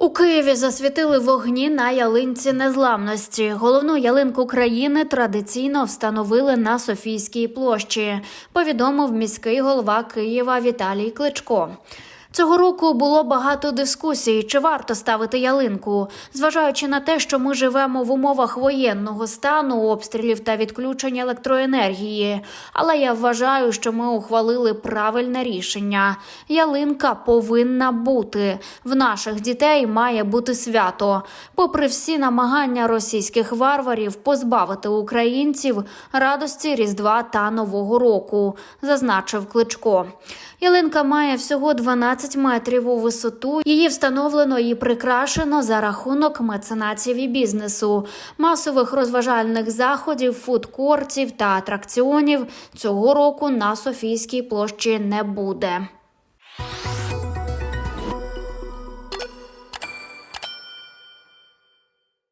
У Києві засвітили вогні на ялинці незламності. Головну ялинку країни традиційно встановили на Софійській площі. Повідомив міський голова Києва Віталій Кличко. Цього року було багато дискусій, чи варто ставити ялинку, зважаючи на те, що ми живемо в умовах воєнного стану, обстрілів та відключення електроенергії. Але я вважаю, що ми ухвалили правильне рішення. Ялинка повинна бути. В наших дітей має бути свято. Попри всі намагання російських варварів позбавити українців радості Різдва та Нового року, зазначив Кличко. Ялинка має всього 12 метрів у висоту. Її встановлено і прикрашено за рахунок меценатів і бізнесу, масових розважальних заходів, фудкортів та атракціонів цього року на Софійській площі не буде.